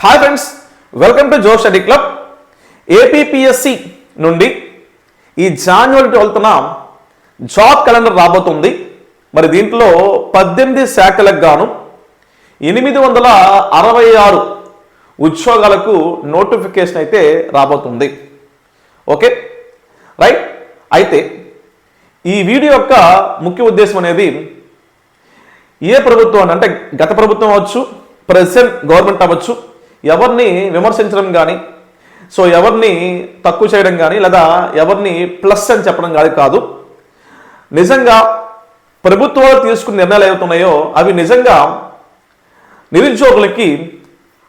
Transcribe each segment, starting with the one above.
Hi friends welcome to Jo study club APPSC నుండి ఈ January ట్వెల్త్న job calendar రాబోతుంది. మరి దీంట్లో పద్దెనిమిది శాఖలకు గాను ఎనిమిది వందల అరవై ఆరు ఉద్యోగాలకు నోటిఫికేషన్ అయితే రాబోతుంది. ఓకే రైట్ అయితే ఈ వీడియో యొక్క ముఖ్య ఉద్దేశం అనేది ఏ ప్రభుత్వం అంటే గత ప్రభుత్వం అవ్వచ్చు ప్రెసెంట్ గవర్నమెంట్ అవ్వచ్చు ఎవరిని విమర్శించడం కానీ సో ఎవరిని తక్కువ చేయడం కానీ లేదా ఎవరిని ప్లస్ అని చెప్పడం కానీ కాదు. నిజంగా ప్రభుత్వాలు తీసుకున్న నిర్ణయాలు ఏవైతున్నాయో అవి నిజంగా నిరుద్యోగులకి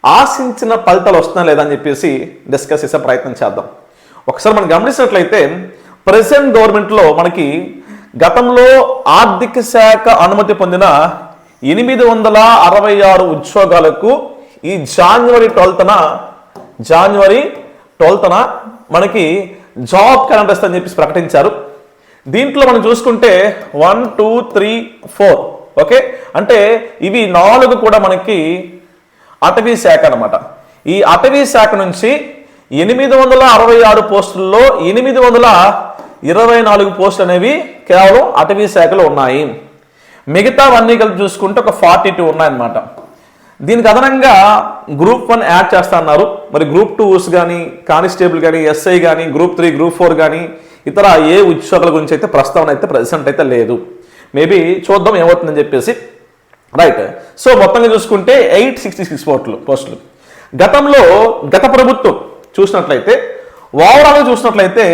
ఆశించిన ఫలితాలు వస్తున్నా లేదా అని చెప్పేసి డిస్కస్ చేసే ప్రయత్నం చేద్దాం. ఒకసారి మనం గమనించినట్లయితే ప్రెసెంట్ గవర్నమెంట్లో మనకి గతంలో ఆర్థిక శాఖ అనుమతి పొందిన ఎనిమిది వందల అరవై ఆరు ఉద్యోగాలకు ఈ జాన్వరి ట్వెల్త్న జాన్వరి ట్వెల్త్న మనకి జాబ్ క్యాలెండర్స్ అని చెప్పేసి ప్రకటించారు. దీంట్లో మనం చూసుకుంటే one two three four okay అంటే ఇవి నాలుగు కూడా మనకి అటవీ శాఖ అనమాట ఈ అటవీ శాఖ నుంచి ఎనిమిది వందల అరవై ఆరు పోస్టుల్లో ఎనిమిది వందల ఇరవై నాలుగు పోస్టులు అనేవి కేవలం అటవీ శాఖలో ఉన్నాయి. మిగతావన్నీ కలిపి చూసుకుంటే ఒక ఫార్టీ టూ ఉన్నాయన్నమాట. దీనికి అదనంగా గ్రూప్ వన్ యాడ్ చేస్తా అన్నారు. మరి గ్రూప్ టూస్ కానీ కానిస్టేబుల్ కానీ ఎస్ఐ కానీ గ్రూప్ త్రీ గ్రూప్ ఫోర్ కానీ ఇతర ఏ ఉద్యోగాల గురించి అయితే ప్రస్తావన అయితే ప్రజెంట్ అయితే లేదు. మేబీ చూద్దాం ఏమవుతుందని చెప్పేసి. రైట్. సో మొత్తంగా చూసుకుంటే ఎయిట్ సిక్స్టీ సిక్స్ పోస్టులు పోస్టులు. గతంలో గత ప్రభుత్వం చూసినట్లయితే ఓవరాల్గా చూసినట్లయితే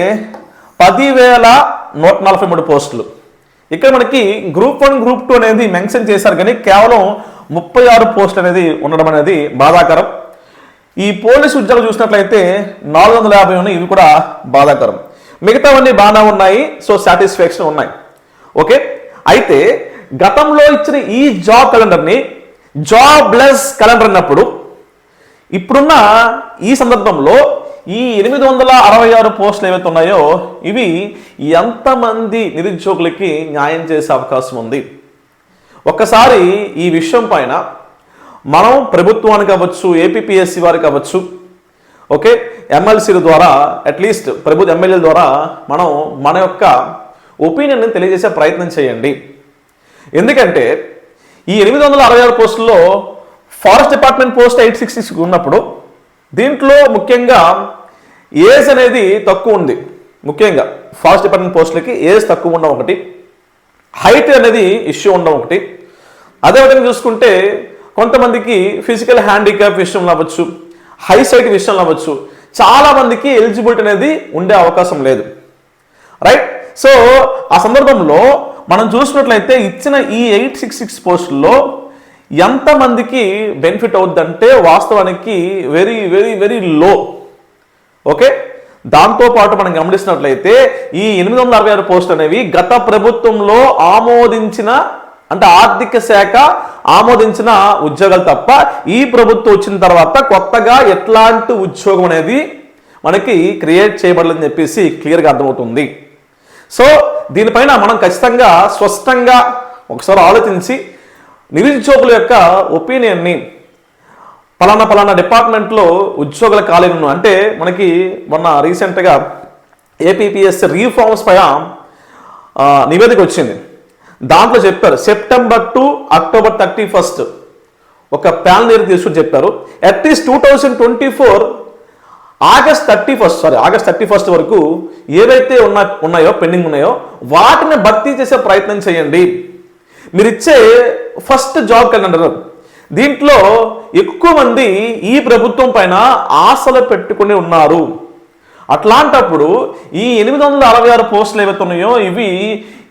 పదివేల నూట నలభై మూడు పోస్టులు. ఇక్కడ మనకి గ్రూప్ వన్ గ్రూప్ టూ అనేది మెన్షన్ చేశారు కానీ కేవలం ముప్పై ఆరు పోస్ట్ అనేది ఉండడం అనేది బాధాకరం. ఈ పోలీసు ఉద్యోగాలు చూసినట్లయితే నాలుగు వందల యాభై ఉన్నాయి ఇవి కూడా బాధాకరం. మిగతావన్నీ బాగానే ఉన్నాయి సో సాటిస్ఫాక్షన్ ఉన్నాయి. ఓకే? అయితే గతంలో ఇచ్చిన ఈ జాబ్ క్యాలెండర్ని జాబ్లెస్ క్యాలెండర్ అన్నప్పుడు ఇప్పుడున్న ఈ సందర్భంలో ఈ ఎనిమిది వందల అరవై ఆరు పోస్టులు ఏవైతే ఉన్నాయో ఇవి ఎంతమంది నిరుద్యోగులకి న్యాయం చేసే అవకాశం ఉంది? ఒక్కసారి ఈ విషయం పైన మనం ప్రభుత్వానికి అవ్వచ్చు ఏపీఎస్సి వారికి అవ్వచ్చు ఓకే? ఎమ్మెల్సీల ద్వారా అట్లీస్ట్ ప్రభుత్వ ఎమ్మెల్యేల ద్వారా మనం మన యొక్క ఒపీనియన్ని తెలియజేసే ప్రయత్నం చేయండి. ఎందుకంటే ఈ ఎనిమిది వందల అరవై ఆరు పోస్టుల్లో forest department post eight sixty ఉన్నప్పుడు దీంట్లో ముఖ్యంగా ఏజ్ అనేది తక్కువ ఉంది. ముఖ్యంగా ఫారెస్ట్ డిపార్ట్మెంట్ పోస్టులకి ఏజ్ తక్కువ ఉండడం ఒకటి. హైట్ అనేది ఇష్యూ ఉండడం ఒకటి. అదేవిధంగా చూసుకుంటే కొంతమందికి ఫిజికల్ హ్యాండిక్యాప్ విషయంలో అవ్వచ్చు హై సైట్ విషయంలో అవ్వచ్చు చాలామందికి ఎలిజిబిలిటీ అనేది ఉండే అవకాశం లేదు. రైట్ సో ఆ సందర్భంలో మనం చూసినట్లయితే ఇచ్చిన ఈ ఎయిట్ సిక్స్ సిక్స్ పోస్టుల్లో ఎంతమందికి బెనిఫిట్ అవుద్దంటే వాస్తవానికి very very very low okay దాంతో పాటు మనం గమనిస్తున్నట్లయితే ఈ ఎనిమిది వందల అరవై ఆరు పోస్ట్ అనేవి గత ప్రభుత్వంలో ఆమోదించిన అంటే ఆర్థిక శాఖ ఆమోదించిన ఉద్యోగాలు తప్ప ఈ ప్రభుత్వం వచ్చిన తర్వాత కొత్తగా ఎట్లాంటి ఉద్యోగం అనేది మనకి క్రియేట్ చేయబడలేదని చెప్పేసి క్లియర్గా అర్థమవుతుంది. సో దీనిపైన మనం ఖచ్చితంగా స్పష్టంగా ఒకసారి ఆలోచించి నిరుద్యోగుల యొక్క ఒపీనియన్ని పలానా పలానా డిపార్ట్మెంట్లో ఉద్యోగుల ఖాళీలను అంటే మనకి మొన్న రీసెంట్గా ఏపీపీఎస్ రీఫార్మ్స్ పైన నివేదిక వచ్చింది. దాంట్లో చెప్పారు September to October thirty first ఒక ప్యానల్ దగ్గర తీసుకుని చెప్పారు. At least two thousand twenty four August thirty first sorry August thirty first వరకు ఏవైతే ఉన్న ఉన్నాయో పెండింగ్ ఉన్నాయో వాటిని భర్తీ చేసే ప్రయత్నం చేయండి. మీరు ఇచ్చే ఫస్ట్ జాబ్ క్యాలెండర్. దీంట్లో ఎక్కువ మంది ఈ ప్రభుత్వం పైన ఆశలు పెట్టుకుని ఉన్నారు. అట్లాంటప్పుడు ఈ ఎనిమిది వందల అరవై ఆరు పోస్టులు ఏవైతే ఉన్నాయో ఇవి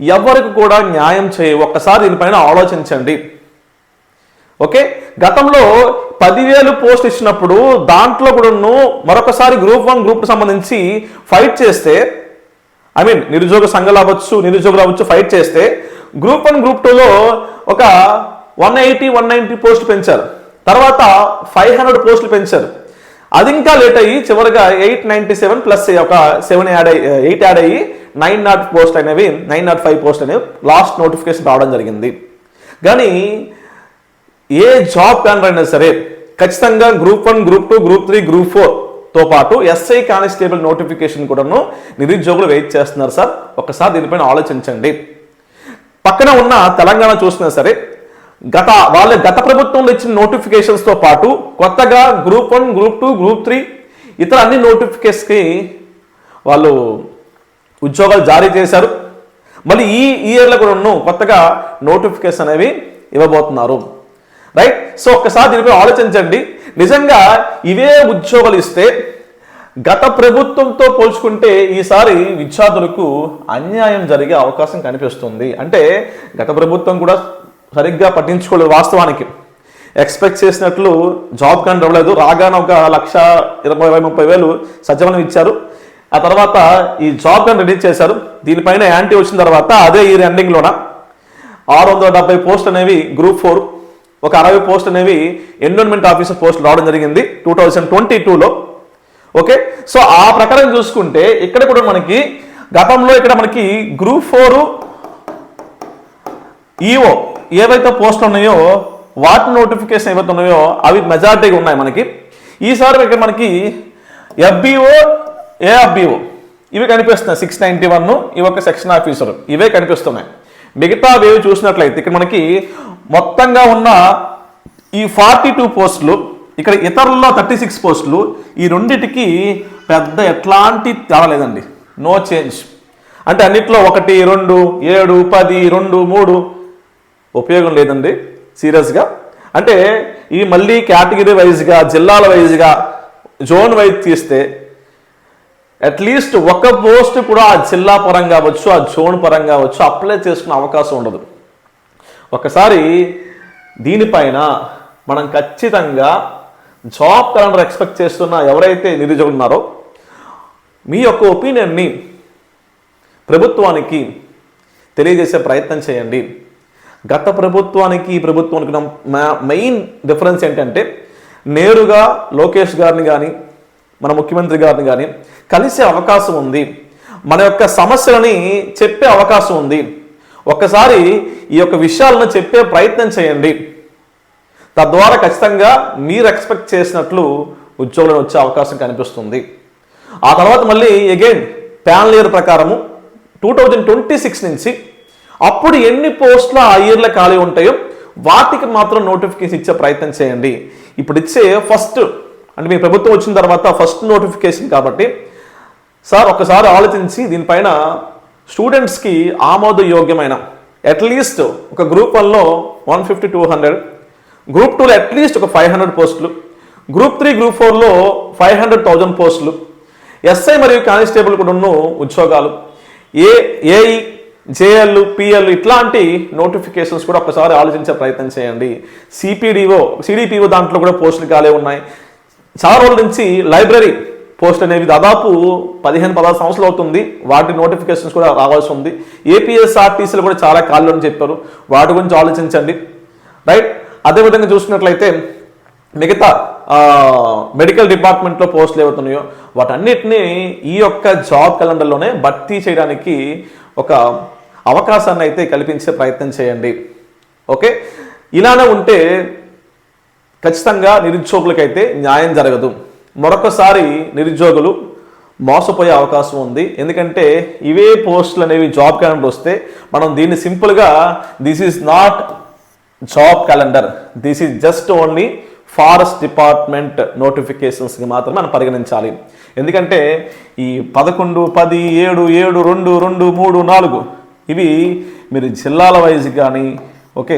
ఎవరికి కూడా న్యాయం చేయవు. ఒక్కసారి దీనిపైన ఆలోచించండి. ఓకే? గతంలో పదివేలు పోస్ట్ ఇచ్చినప్పుడు దాంట్లో కూడాను మరొకసారి గ్రూప్ వన్ గ్రూప్ సంబంధించి ఫైట్ చేస్తే ఐ మీన్ నిరుద్యోగ సంఘాలు అవ్వచ్చు నిరుద్యోగులు అవ్వచ్చు ఫైట్ చేస్తే గ్రూప్ వన్ గ్రూప్ టూలో ఒక వన్ ఎయిటీ వన్ నైంటీ పోస్టులు పెంచారు. తర్వాత ఫైవ్ హండ్రెడ్ పోస్టులు పెంచారు. అది ఇంకా లేట్ అయ్యి చివరిగా ఎయిట్ నైంటీ సెవెన్ ప్లస్ ఒక సెవెన్ యాడ్ అయ్యి ఎయిట్ యాడ్ అయ్యి నైన్ నాట్ పోస్ట్ అనేవి నైన్ నాట్ ఫైవ్ పోస్ట్ అనేవి లాస్ట్ నోటిఫికేషన్ రావడం జరిగింది. కానీ ఏ జాబ్ ప్లానర్ అయినా సరే ఖచ్చితంగా group one group two group three group ఫోర్తో పాటు ఎస్ఐ కానిస్టేబుల్ నోటిఫికేషన్ కూడాను నిరుద్యోగులు వెయిట్ చేస్తున్నారు సార్. ఒకసారి దీనిపైన ఆలోచించండి. పక్కన ఉన్న తెలంగాణ చూసినా సరే గత వాళ్ళ గత ప్రభుత్వంలో ఇచ్చిన నోటిఫికేషన్స్తో పాటు కొత్తగా group one group two group three ఇతర అన్ని నోటిఫికేషన్స్కి వాళ్ళు ఉద్యోగాలు జారీ చేశారు. మళ్ళీ ఈ ఇయర్లో కూడా ఉన్న కొత్తగా నోటిఫికేషన్ అనేవి ఇవ్వబోతున్నారు. రైట్? సో ఒక్కసారి దీనిపై ఆలోచించండి. నిజంగా ఇవే ఉద్యోగాలు ఇస్తే గత ప్రభుత్వంతో పోల్చుకుంటే ఈసారి విద్యార్థులకు అన్యాయం జరిగే అవకాశం కనిపిస్తుంది. అంటే గత ప్రభుత్వం కూడా సరిగ్గా పట్టించుకోలేదు వాస్తవానికి. ఎక్స్పెక్ట్ చేసినట్లు జాబ్ కానీ రావలేదు. రాగానే ఒక లక్ష ఇరవై ఇరవై ముప్పై వేలు సజ్జమనం ఇచ్చారు. ఆ తర్వాత ఈ జాబ్ కానీ రిలీజ్ చేశారు. దీనిపైన యాంటీ వచ్చిన తర్వాత అదే ఈ ఎండింగ్లోన ఆరు వందల డెబ్బై పోస్ట్ అనేవి గ్రూప్ ఫోర్ ఒక అరవై పోస్ట్ అనేవి ఎన్విరాన్మెంట్ ఆఫీసర్ పోస్ట్ రావడం జరిగింది టూ థౌజండ్ ట్వంటీ టూలో ఓకే సో ఆ ప్రకారం చూసుకుంటే ఇక్కడ కూడా మనకి గతంలో ఇక్కడ మనకి గ్రూప్ ఫోర్ ఈఓ ఏవైతే పోస్టులు ఉన్నాయో వాటి నోటిఫికేషన్ ఏవైతే ఉన్నాయో అవి మెజారిటీగా ఉన్నాయి మనకి. ఈసారి ఇక్కడ మనకి ఎఫ్బిఓ ఏఎఫ్బిఓ ఇవి కనిపిస్తున్నాయి. సిక్స్ నైంటీ వన్ ఇవి ఒక సెక్షన్ ఆఫీసర్ ఇవే కనిపిస్తున్నాయి. మిగతా వేవి చూసినట్లయితే ఇక్కడ మనకి మొత్తంగా ఉన్న ఈ ఫార్టీ టూ పోస్టులు ఇక్కడ ఇతరుల్లో థర్టీ సిక్స్ పోస్టులు ఈ రెండింటికి పెద్ద ఎట్లాంటి తేడా లేదండి. నో చేంజ్ అంటే అన్నిట్లో ఒకటి రెండు ఏడు పది రెండు మూడు ఉపయోగం లేదండి సీరియస్గా. అంటే ఈ మళ్ళీ కేటగిరీ వైజ్గా జిల్లాల వైజ్గా జోన్ వైజ్ తీస్తే అట్లీస్ట్ ఒక పోస్ట్ కూడా ఆ జిల్లా పరంగా వచ్చు ఆ జోన్ పరంగా వచ్చు అప్లై చేసుకునే అవకాశం ఉండదు. ఒకసారి దీనిపైన మనం ఖచ్చితంగా జాబ్ క్యాలెండర్ ఎక్స్పెక్ట్ చేస్తున్న ఎవరైతే నిరుద్యోగులు ఉన్నారో మీ యొక్క ఒపీనియన్ని ప్రభుత్వానికి తెలియజేసే ప్రయత్నం చేయండి. గత ప్రభుత్వానికి ఈ ప్రభుత్వానికి మెయిన్ డిఫరెన్స్ ఏంటంటే నేరుగా లోకేష్ గారిని కానీ మన ముఖ్యమంత్రి గారిని కానీ కలిసే అవకాశం ఉంది. మన యొక్క సమస్యలని చెప్పే అవకాశం ఉంది. ఒక్కసారి ఈ యొక్క విషయాలను చెప్పే ప్రయత్నం చేయండి. తద్వారా ఖచ్చితంగా మీరు ఎక్స్పెక్ట్ చేసినట్లు ఉద్యోగులను వచ్చే అవకాశం కనిపిస్తుంది. ఆ తర్వాత మళ్ళీ అగైన్ ప్యాన్ ఇయర్ ప్రకారము టూ థౌజండ్ ట్వంటీ సిక్స్ నుంచి అప్పుడు ఎన్ని పోస్టులు ఆ ఇయర్లో ఖాళీ ఉంటాయో వాటికి మాత్రం నోటిఫికేషన్ ఇచ్చే ప్రయత్నం చేయండి. ఇప్పుడు ఇచ్చే ఫస్ట్ అంటే మీ ప్రభుత్వం వచ్చిన తర్వాత ఫస్ట్ నోటిఫికేషన్ కాబట్టి సార్ ఒకసారి ఆలోచించి దీనిపైన స్టూడెంట్స్కి ఆమోదయోగ్యమైన అట్లీస్ట్ ఒక గ్రూప్ వన్లో one fifty two hundred group టూలో అట్లీస్ట్ ఒక ఫైవ్ హండ్రెడ్ పోస్టులు గ్రూప్ త్రీ గ్రూప్ ఫోర్లో ఫైవ్ హండ్రెడ్ థౌజండ్ పోస్టులు ఎస్ఐ మరియు కానిస్టేబుల్ కూడా ఉన్న ఉద్యోగాలు ఏ ఏఈ జేఎల్ పిఎల్ ఇట్లాంటి నోటిఫికేషన్స్ కూడా ఒకసారి ఆలోచించే ప్రయత్నం చేయండి. సిపిడిఓ సిడిపిఓ దాంట్లో కూడా పోస్టులు ఖాళీ ఉన్నాయి. చాలా రోజుల నుంచి లైబ్రరీ పోస్ట్ అనేవి దాదాపు పదిహేను పదహారు సంవత్సరాలు అవుతుంది. వాటి నోటిఫికేషన్స్ కూడా రావాల్సి ఉంది. ఏపీఎస్ఆర్టీసీలు కూడా చాలా ఖాళీ అని చెప్పారు. వాటి గురించి ఆలోచించండి. రైట్? అదేవిధంగా చూసినట్లయితే మిగతా మెడికల్ డిపార్ట్మెంట్లో పోస్టులు ఏవైతున్నాయో వాటన్నిటిని ఈ యొక్క జాబ్ క్యాలెండర్లోనే భర్తీ చేయడానికి ఒక అవకాశాన్ని అయితే కల్పించే ప్రయత్నం చేయండి. ఓకే? ఇలానే ఉంటే ఖచ్చితంగా నిరుద్యోగులకైతే న్యాయం జరగదు. మరొకసారి నిరుద్యోగులు మోసపోయే అవకాశం ఉంది. ఎందుకంటే ఇవే పోస్టులు అనేవి జాబ్ క్యాలెండర్ వస్తే మనం దీన్ని సింపుల్గా this is not job calendar. This is just only forest department నోటిఫికేషన్స్కి మాత్రమే మనం పరిగణించాలి. ఎందుకంటే ఈ పదకొండు పది ఏడు ఏడు రెండు రెండు మూడు నాలుగు ఇవి మీరు జిల్లాల వైజ్ కానీ ఓకే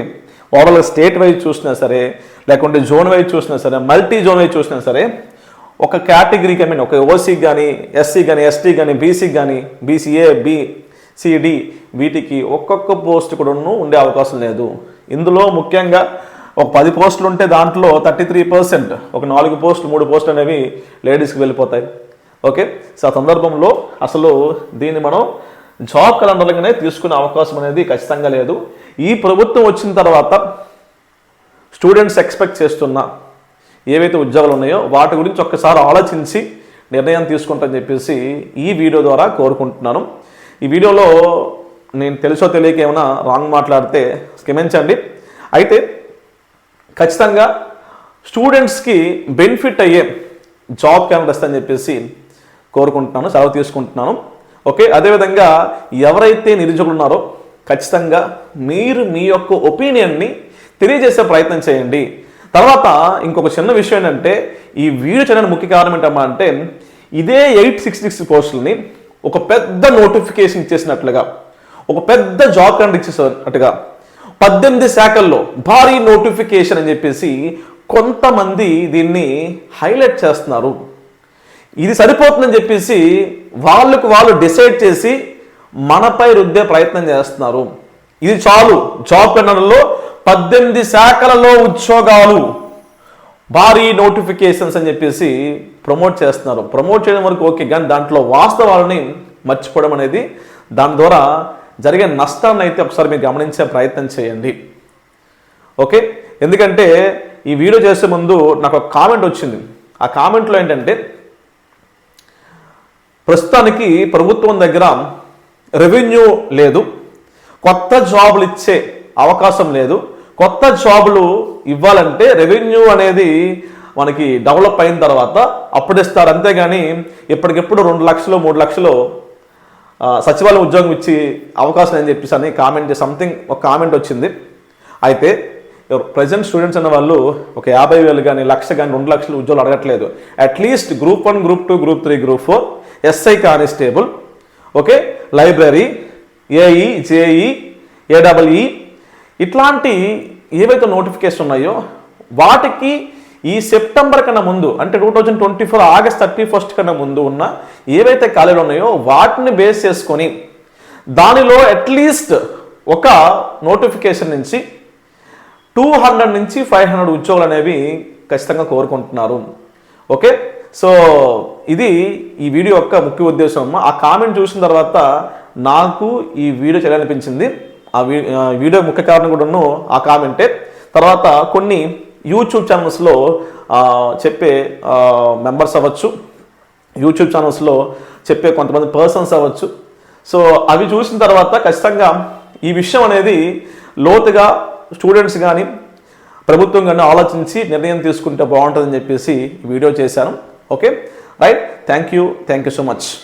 ఓవరాల్ స్టేట్ వైజ్ చూసినా సరే లేకుంటే జోన్ వైజ్ చూసినా సరే మల్టీ జోన్ వైజ్ చూసినా సరే ఒక కేటగిరీకి ఐ మీన్ ఒక ఓసీకి కానీ ఎస్సీ కానీ ఎస్టీ కానీ బీసీకి కానీ బీసీఏ బి సిడి వీటికి ఒక్కొక్క పోస్ట్ కూడా ఉండే అవకాశం లేదు. ఇందులో ముఖ్యంగా ఒక పది పోస్టులు ఉంటే దాంట్లో థర్టీ త్రీ పర్సెంట్ ఒక నాలుగు పోస్టులు మూడు పోస్టులు అనేవి లేడీస్కి వెళ్ళిపోతాయి. ఓకే సో ఆ సందర్భంలో అసలు దీన్ని మనం జాబ్ క్యాలెండర్లుగానే తీసుకునే అవకాశం అనేది ఖచ్చితంగా లేదు. ఈ ప్రభుత్వం వచ్చిన తర్వాత స్టూడెంట్స్ ఎక్స్పెక్ట్ చేస్తున్న ఏవైతే ఉద్యోగాలు ఉన్నాయో వాటి గురించి ఒక్కసారి ఆలోచించి నిర్ణయం తీసుకుంటారని చెప్పేసి ఈ వీడియో ద్వారా కోరుకుంటున్నాను. ఈ వీడియోలో నేను తెలుసో తెలియక ఏమైనా రాంగ్ మాట్లాడితే క్షమించండి. అయితే ఖచ్చితంగా స్టూడెంట్స్కి బెనిఫిట్ అయ్యే జాబ్ క్యాంపస్ అని చెప్పేసి కోరుకుంటున్నాను సెలవు తీసుకుంటున్నాను. ఓకే? అదేవిధంగా ఎవరైతే నిరుద్యోగులు ఉన్నారో ఖచ్చితంగా మీరు మీ యొక్క ఒపీనియన్ని తెలియజేసే ప్రయత్నం చేయండి. తర్వాత ఇంకొక చిన్న విషయం ఏంటంటే ఈ వీడియో చేయడానికి ముఖ్య కారణం ఏంటమ్మా అంటే ఇదే ఎయిట్ సిక్స్ సిక్స్ పోస్టుల్ని ఒక పెద్ద నోటిఫికేషన్ ఇచ్చేసినట్లుగా ఒక పెద్ద జాబ్ కండ్ ఇచ్చేసినట్టుగా పద్దెనిమిది శాఖల్లో భారీ నోటిఫికేషన్ అని చెప్పేసి కొంతమంది దీన్ని హైలైట్ చేస్తున్నారు. ఇది సరిపోతుందని చెప్పేసి వాళ్ళకు వాళ్ళు డిసైడ్ చేసి మనపై రుద్దే ప్రయత్నం చేస్తున్నారు. ఇది చాలు. జాబ్ పెన్నడలో పద్దెనిమిది శాఖలలో ఉద్యోగాలు భారీ నోటిఫికేషన్స్ అని చెప్పేసి ప్రమోట్ చేస్తున్నారు. ప్రమోట్ చేయడం వరకు ఓకే కానీ దాంట్లో వాస్తవాలని మర్చిపోవడం అనేది దాని ద్వారా జరిగే నష్టాన్ని అయితే ఒకసారి మీరు గమనించే ప్రయత్నం చేయండి. ఓకే ఎందుకంటే ఈ వీడియో చేసే ముందు నాకు ఒక కామెంట్ వచ్చింది. ఆ కామెంట్లో ఏంటంటే ప్రస్తుతానికి ప్రభుత్వం దగ్గర రెవెన్యూ లేదు. కొత్త జాబులు ఇచ్చే అవకాశం లేదు. కొత్త జాబులు ఇవ్వాలంటే రెవెన్యూ అనేది మనకి డెవలప్ అయిన తర్వాత అప్పుడు ఇస్తారు. అంతేగాని ఇప్పటికెప్పుడు రెండు లక్షలు మూడు లక్షలు సచివాలయం ఉద్యోగం ఇచ్చి అవకాశం అని చెప్పేసి అని కామెంట్ సంథింగ్ ఒక కామెంట్ వచ్చింది. అయితే ప్రజెంట్ స్టూడెంట్స్ అన్న వాళ్ళు ఒక యాభై వేలు కానీ లక్ష కానీ రెండు లక్షలు ఉద్యోగాలు అడగట్లేదు. At least group one group two group three group four SI constable okay library AE JE AWE ఇట్లాంటి ఏవైతే నోటిఫికేషన్ ఉన్నాయో వాటికి ఈ సెప్టెంబర్ కన్నా ముందు అంటే two thousand twenty four August thirty first కన్నా ముందు ఉన్న ఏవైతే ఖాళీలు ఉన్నాయో వాటిని బేస్ చేసుకొని దానిలో అట్లీస్ట్ ఒక నోటిఫికేషన్ నుంచి టూ హండ్రెడ్ నుంచి ఫైవ్ హండ్రెడ్ ఉద్యోగులు అనేవి ఖచ్చితంగా కోరుకుంటున్నారు. ఓకే సో ఇది ఈ వీడియో యొక్క ముఖ్య ఉద్దేశం. అమ్మ ఆ కామెంట్ చూసిన తర్వాత నాకు ఈ వీడియో చేయాలనిపించింది. ఆ వీ వీడియో ముఖ్య కారణం కూడాను ఆ కామెంటే తర్వాత కొన్ని యూట్యూబ్ ఛానల్స్లో చెప్పే మెంబర్స్ అవ్వచ్చు. యూట్యూబ్ ఛానల్స్లో చెప్పే కొంతమంది పర్సన్స్ అవ్వచ్చు. సో అవి చూసిన తర్వాత ఖచ్చితంగా ఈ విషయం అనేది లోతుగా స్టూడెంట్స్ కానీ ప్రభుత్వం కానీ ఆలోచించి నిర్ణయం తీసుకుంటే బాగుంటుందని చెప్పేసి వీడియో చేశాను. Okay, right? Thank you. Thank you so much.